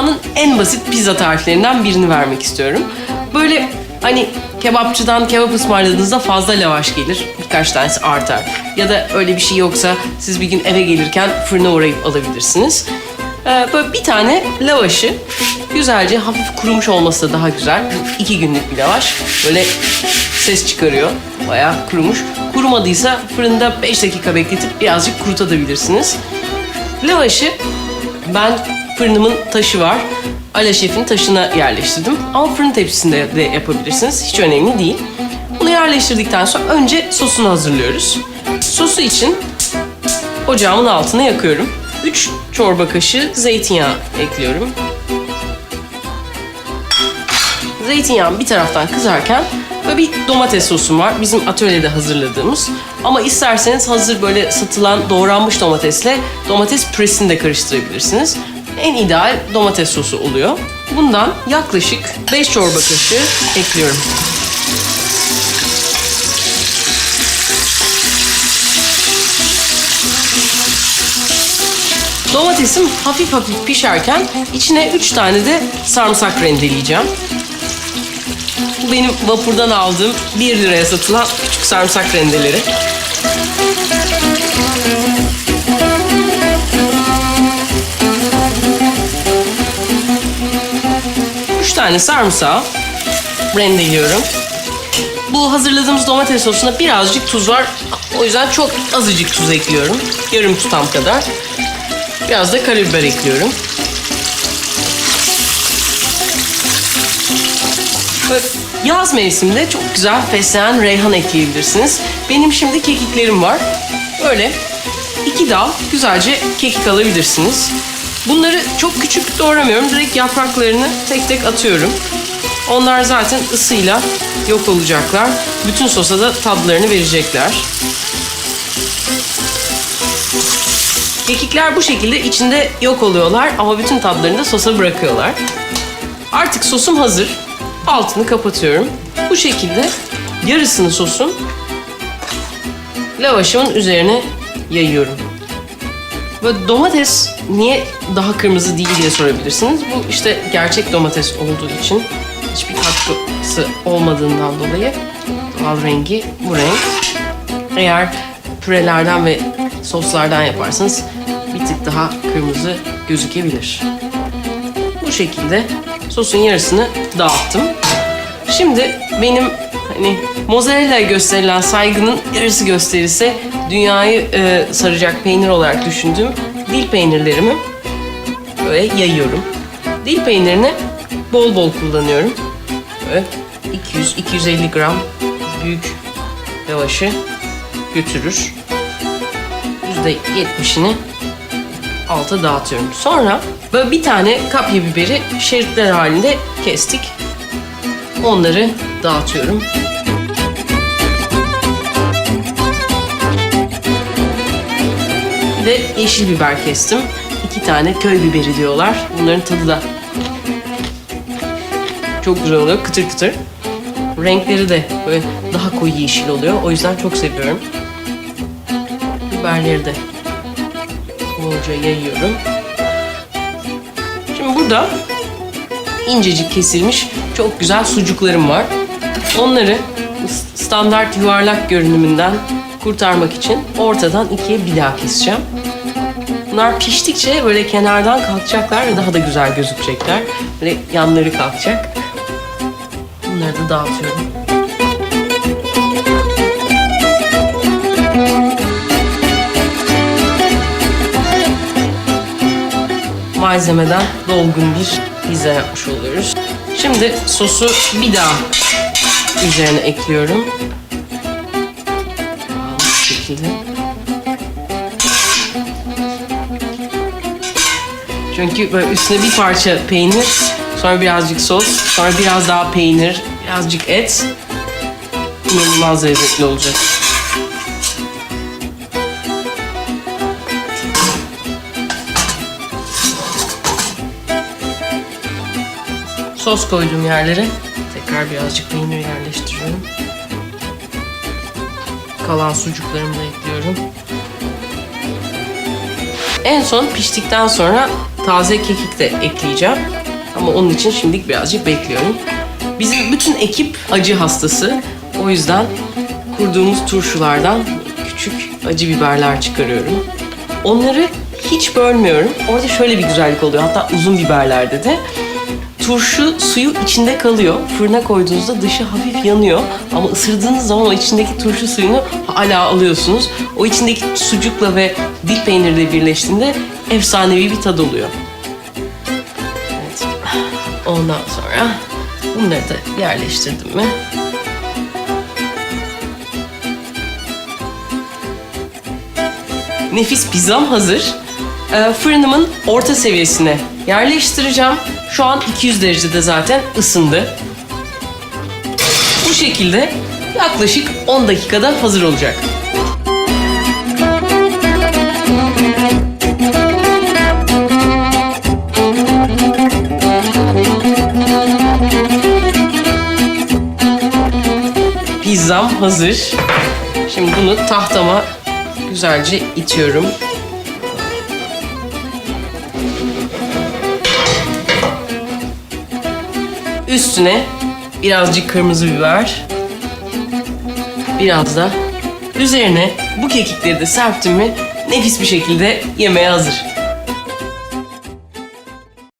dünyanın en basit pizza tariflerinden birini vermek istiyorum. Böyle hani kebapçıdan kebap ısmarladığınızda fazla lavaş gelir. Birkaç tanesi artar. Ya da öyle bir şey yoksa siz bir gün eve gelirken fırına uğrayıp alabilirsiniz. Ee, böyle bir tane lavaşı güzelce hafif kurumuş olması da daha güzel. İki günlük bir lavaş. Böyle ses çıkarıyor. Bayağı kurumuş. Kurumadıysa fırında 5 dakika bekletip birazcık kurutabilirsiniz. Lavaşı ben fırınımın taşı var. Ala şefin taşına yerleştirdim. Ama fırın tepsisinde de yapabilirsiniz. Hiç önemli değil. Bunu yerleştirdikten sonra önce sosunu hazırlıyoruz. Sosu için ocağımın altını yakıyorum. 3 çorba kaşığı zeytinyağı ekliyorum. Zeytinyağım bir taraftan kızarken böyle bir domates sosum var. Bizim atölyede hazırladığımız. Ama isterseniz hazır böyle satılan doğranmış domatesle domates püresini de karıştırabilirsiniz. En ideal domates sosu oluyor. Bundan yaklaşık 5 çorba kaşığı ekliyorum. Domatesim hafif hafif pişerken içine 3 tane de sarımsak rendeleyeceğim. Bu benim vapurdan aldığım 1 liraya satılan küçük sarımsak rendeleri. Tane sarımsağı rendeliyorum. Bu hazırladığımız domates sosuna birazcık tuz var. O yüzden çok azıcık tuz ekliyorum. Yarım tutam kadar. Biraz da karabiber ekliyorum. Yaz mevsiminde çok güzel fesleğen reyhan ekleyebilirsiniz. Benim şimdi kekiklerim var. Böyle iki dal güzelce kekik alabilirsiniz. Bunları çok küçük doğramıyorum. Direkt yapraklarını tek tek atıyorum. Onlar zaten ısıyla yok olacaklar. Bütün sosa da tadlarını verecekler. Kekikler bu şekilde içinde yok oluyorlar ama bütün tadlarını da sosa bırakıyorlar. Artık sosum hazır. Altını kapatıyorum. Bu şekilde yarısını sosun lavaşımın üzerine yayıyorum. Ve domates niye daha kırmızı değil diye sorabilirsiniz. Bu işte gerçek domates olduğu için hiçbir katkısı olmadığından dolayı doğal rengi bu renk. Eğer pürelerden ve soslardan yaparsanız bir tık daha kırmızı gözükebilir. Bu şekilde sosun yarısını dağıttım. Şimdi benim hani mozzarella gösterilen saygının yarısı gösterisi dünyayı e, saracak peynir olarak düşündüğüm dil peynirlerimi böyle yayıyorum. Dil peynirini bol bol kullanıyorum. Böyle 200-250 gram büyük lavaşı götürür. %70'ini alta dağıtıyorum. Sonra böyle bir tane kapya biberi şeritler halinde kestik. Onları dağıtıyorum. Ve yeşil biber kestim. İki tane köy biberi diyorlar. Bunların tadı da çok güzel oluyor. Kıtır kıtır. Renkleri de böyle daha koyu yeşil oluyor. O yüzden çok seviyorum. Biberleri de bolca yayıyorum. Şimdi burada incecik kesilmiş çok güzel sucuklarım var. Onları standart yuvarlak görünümünden kurtarmak için ortadan ikiye bir daha keseceğim. Bunlar piştikçe böyle kenardan kalkacaklar ve daha da güzel gözükecekler. Böyle yanları kalkacak. Bunları da dağıtıyorum. malzemeden dolgun bir pizza yapmış oluyoruz. Şimdi sosu bir daha üzerine ekliyorum. Şekilde. Çünkü böyle üstüne bir parça peynir, sonra birazcık sos, sonra biraz daha peynir, birazcık et. İnanılmaz lezzetli olacak. Sos koyduğum yerlere tekrar birazcık peynir yerleştiriyorum. Kalan sucuklarımı da ekliyorum. En son piştikten sonra taze kekik de ekleyeceğim. Ama onun için şimdilik birazcık bekliyorum. Bizim bütün ekip acı hastası. O yüzden kurduğumuz turşulardan küçük acı biberler çıkarıyorum. Onları hiç bölmüyorum. Orada şöyle bir güzellik oluyor. Hatta uzun biberlerde de turşu suyu içinde kalıyor. Fırına koyduğunuzda dışı hafif yanıyor. Ama ısırdığınız zaman o içindeki turşu suyunu hala alıyorsunuz. O içindeki sucukla ve dil peyniriyle birleştiğinde efsanevi bir tad oluyor. Evet. Ondan sonra bunları da yerleştirdim mi? Nefis pizzam hazır. Ee, fırınımın orta seviyesine yerleştireceğim. Şu an 200 derecede zaten ısındı. Bu şekilde yaklaşık 10 dakikada hazır olacak. Pizzam hazır. Şimdi bunu tahtama güzelce itiyorum. Üstüne birazcık kırmızı biber. Biraz da üzerine bu kekikleri de serptim mi nefis bir şekilde yemeğe hazır.